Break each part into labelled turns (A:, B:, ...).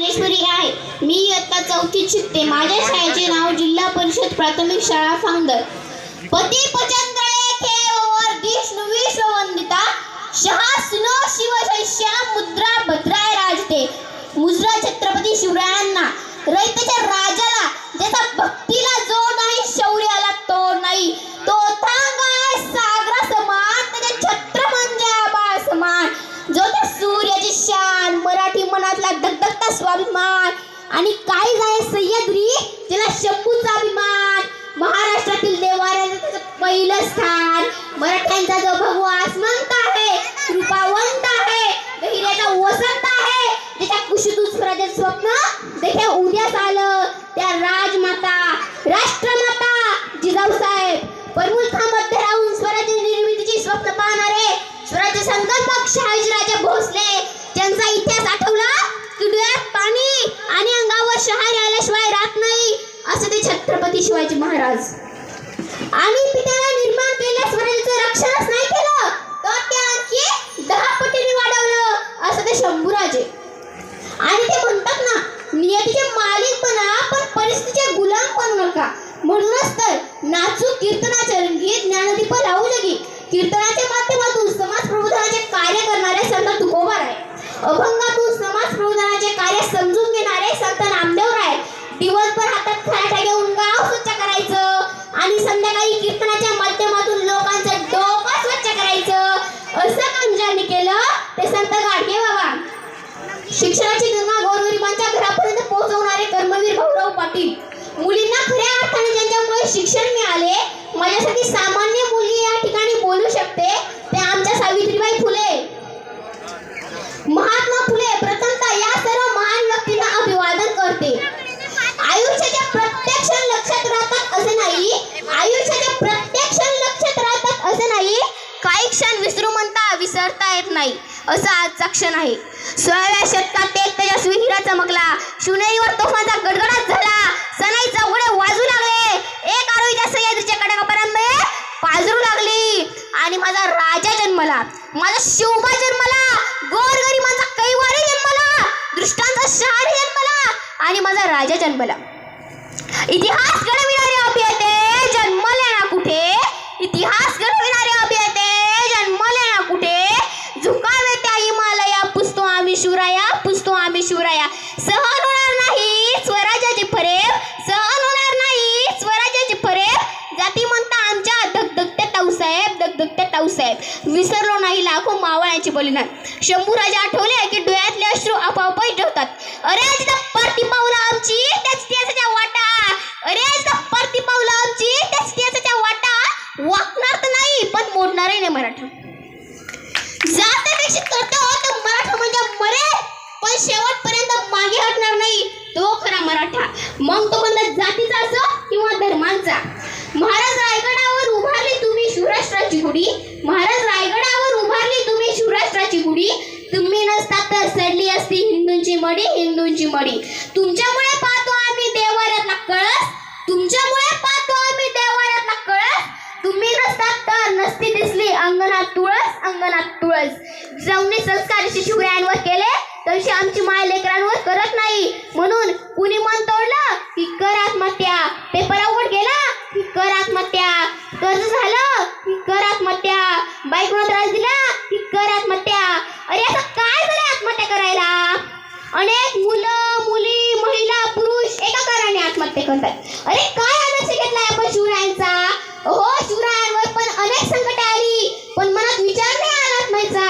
A: ज्ञानेश्वरी आहे. मी इयत्ता चौथीत शिकते. माझ्या शाळेचे नाव जिल्हा परिषद प्राथमिक शाळा फांगदर पती पचंद्रळे विश्व वंदिता शहा शहास्नो शिव तिला स्वाभिमान. आणि काही गाय सह्याद्री? तिला शंभूचा अभिमान. महाराष्ट्रातील देवाऱ्याचं पहिलं स्थान. मराठ्यांचा जो भगवा आसमंत आहे कृपावंत आहे धैर्याचा वसंत आहे त्याच्या कुशीतून स्वराज्याचं स्वप्न देखील उद्याच आलं. त्या राजमाता राष्ट्रमाता जिजाऊसाहेब परमुलखामध्ये राहून स्वराज्य निर्मितीची स्वप्न पाहणारे स्वराज्य संकल्पक शहाजीराजे भोसले त्यांचा इतिहास आठव की डोळ्यात पाणी आणि अंगावर शहारी आल्याशिवाय राहत नाही ते छत्रपती शिवाजी महाराज. आणि पित्याला निर्माण केलेल्या स्वराज्याचं रक्षणच नाही केलं तर ते आणखी दहा पटीने वाढवलं असं ते शंभूराजे. आणि ते म्हणतात ना नियतीचे मालिक बना पण परिस्थितीचे गुलाम बनू नका. म्हणूनच तर नाचू कीर्तनाचे रंगीत ज्ञानदीप लावू लगी. कीर्तनाचे संध्याकाळी कीर्तनाच्या क्षण विसरू म्हणता विसरता येत नाही असा आजचा क्षण आहे. सोळाव्या शतकात एक तेजस्वी हिरा चमकला. शिवनेरीवर तोफांचा गडगडाट झाला. सनाई चौघडे वाजू लागले. एक आरोग्य सह्याद्रीच्या कडाकापर्यंत पाजरू लागली. आणि माझा राजा जन्मला. माझा शिवबा जन्मला. गोरगरिबांचा कैवारी जन्मला. दृष्टांचा शहारी जन्मला. आणि माझा राजा जन्मला. इतिहास घडविणारे अभियते जन्मले ना कुठे? इतिहास घडविणारे अभियते जन्मले ना कुठे झुकावे त्या हिमालया पुसतो आम्ही शिवराया पुसतो आम्ही शिवराया सहन होणार नाही. स्वराज्याची फरेब सहन होणार नाही. स्वराज्याची फरेब. जाती म्हणता आमच्या धगधगत्या ताऊसाहेब धगधगत्या ताऊसाहेब. विसरलो नाही लाखो मावळ्यांची बलिदान. शंभूराजे आठवले की डोळ्यातले अश्रू आपोआपच ठेवतात अरे आज इथं परती पावलं आमची त्याच इतिहासाच्या वाटा. अरे आज परती पावलं आमची त्याच इतिहासाच्या वाटा. वाकणार तर नाही पण मोडणारही नाही मराठा. जात करतो तर मराठा म्हणजे मरे पण शेवटपर्यंत मागे हटणार नाही. तो खरा मराठा. मग तो बंद जातीचा असो किंवा धर्मांचा. महाराज रायगडावर उभारली तुम्ही शिवराष्ट्राची गुढी महाराज रायगडावर उभारली तुम्ही शिवराष्ट्राची गुढी तुम्ही नसता तर सडली असती हिंदूंची मडी हिंदूंची मडी. तुमच्यामुळे पाहतो आम्ही देवाऱ्यातला कळस. तुमच्यामुळे पाहतो आम्ही देवाऱ्यातला कळस. तुम्ही नसता तर नसती दिसली अंगणात तुळस अंगणात तुळस. जाऊन संस्कार असे केले. तशी आमची माय लेकरांवर करत नाही. म्हणून कुणी मन तोडलं की कर आत्महत्या. पेपर आउट गेला की कर आत्महत्या. कर्ज झालं की कर आत्महत्या. बायकोला त्रास दिला की कर आत्महत्या. अरे असं काय झालं आत्महत्या करायला? अनेक मुलं मुली महिला पुरुष एका कारणाने आत्महत्या करतात. अरे काय आदर्श घेतलाय आपण शिवरायांचा? हो शिवरायांवर पण अनेक संकट आली पण मनात विचार नाही आला आत्माचा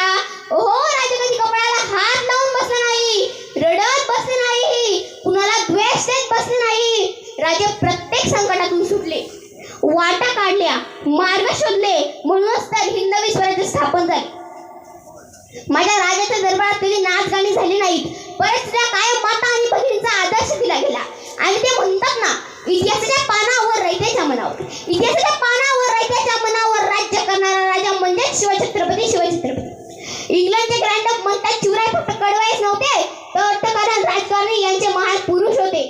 A: हो राजा कधी कपड्याला हात लावून बसला नाही रडत बसले नाही कुणाला द्वेष देत बसले नाही राजे प्रत्येक संकटातून सुटले. वाटा काढल्या मार्ग शोधले म्हणूनच तर हिंदवी स्वराज्य स्थापन झाले. माझ्या राजाच्या दरबारात कधी नाच गाणी झाली नाहीत. परिस्थितीला कायम माता आणि बहिणींचा आदर्श दिला गेला आणि ते म्हणतात ना इतिहासाच्या पानावर रयतेच्या मनावर इतिहासाच्या पानावर रयतेच्या मनावर राज्य करणारा राजा म्हणजे शिवछत्रपती शिवछत्रपती इंग्लंडचे ग्रँड म्हणतात शिवराय फक्त कडवाईच नव्हते तर अर्थकारण राजकारणी यांचे महान पुरुष होते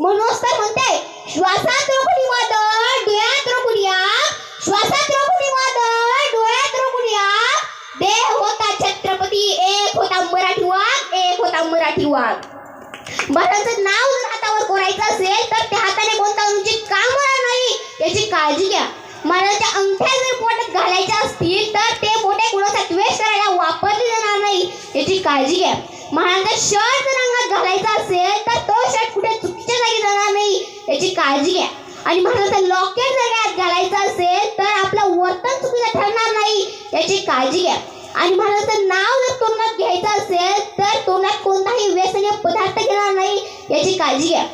A: म्हणूनच तर म्हणते श्वासात रोखणी वादळ डोळ्यात रोखून या श्वासात रोखणी वादळ डोळ्यात रोखून या देह होता छत्रपती एक होता मराठी वाघ एक होता मराठी वाघ महाराजांचं नाव जर हातावर कोरायचं असेल तर त्या हाताने कोणता तुमची काम होणार नाही याची काळजी घ्या महाराजांच्या अंगठ्या जर पोटात घालायच्या असतील तर ते पोटे कुणाचा द्वेष करायला वापरले जाणार नाही याची काळजी घ्या महाराजांचा शर्ट जर अंगात घालायचा असेल तर तो शर्ट कुठे चुकीच्या जागी जाणार याची काळजी घ्या. आणि महाराजांचा लॉकेट जर घालायचं असेल तर आपलं वर्तन चुकीचं ठरणार नाही. याची काळजी घ्या. आणि महाराजांचं नाव जर तोंडात घ्यायचं असेल तर तोंडात कोणताही व्यसनीय पदार्थ घेणार नाही. याची काळजी घ्या.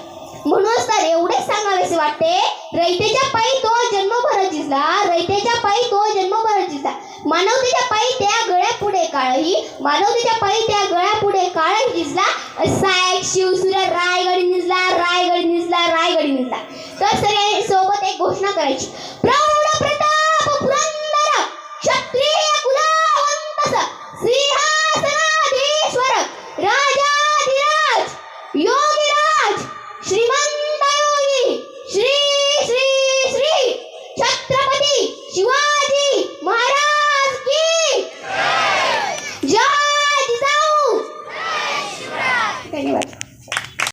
A: म्हणूनच तर एवढेच सांगावेसे वाटते रयतेच्या पायी तो जन्मभर झिजला रयतेच्या पायी तो जन्मभर झिजला मानवतेच्या पायी त्या गळ्या पुढे काळही मानवतेच्या पायी त्या गळ्या पुढे काळ झिजला सायक एक शिवसूर्य रायगड निजला रायगड निजला रायगड निजला. तर सगळ्यांनी सोबत एक घोषणा करायची. प्रौढ